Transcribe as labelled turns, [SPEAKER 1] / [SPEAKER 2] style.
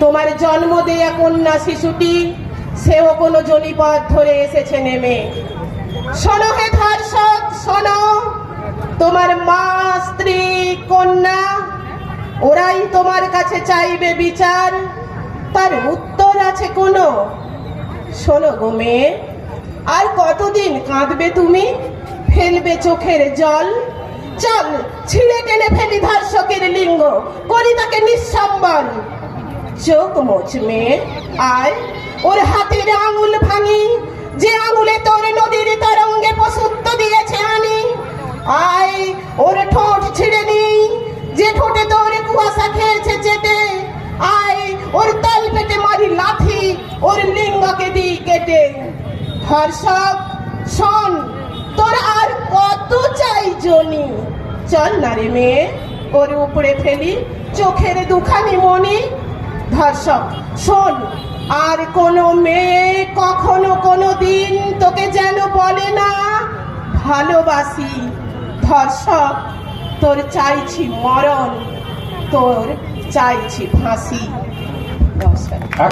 [SPEAKER 1] তোমার জন্ম দেয়া কন্যা শিশুটি, সেও কোনো জনিপথ ধরে এসেছে নেমে। শোনো হে ধর্ষক, শোনো। তোমার মা, স্ত্রী, কন্যা, ওরাই তোমার কাছে চাইবে বিচার। তার উত্তর আছে কোনো? শোনো গো মেয়ে, আর কতদিন কাঁদবে তুমি? ফেলবে চোখের জল। চল, ছিঁড়ে টেনে ফেলি ধর্ষকের লিঙ্গ। করি তাকে নিঃসম্বল চোখ মোচ মেয়ে আয়। ওর হাতের আঙুল ভাঙি। যে আঙুলে তোর নদীর তরঙ্গে পশুত্ব দিয়েছে আনি আয়, ওর ঠোঁট ছিঁড়ে নি যে ঠোঁটে তোর কুয়াশা খেয়েছে চেটে। আয়, ওর তাল পেটে মারি লাথি। ওর লিঙ্গকে দিই কেটে। ধর্ষক, শোন, তোর আর কত চাই জনি? চল না রে মেয়ে। ওর উপরে ফেলি। চোখের দুখানি মনি ধর্ষক, শোন, আর কোনো মেয়ে কখনো কোনো দিন তোকে যেন বলে না, ভালোবাসি, ধর্ষক, তোর চাইছি মরণ, তোর চাইছি ফাঁসি। নমস্কার।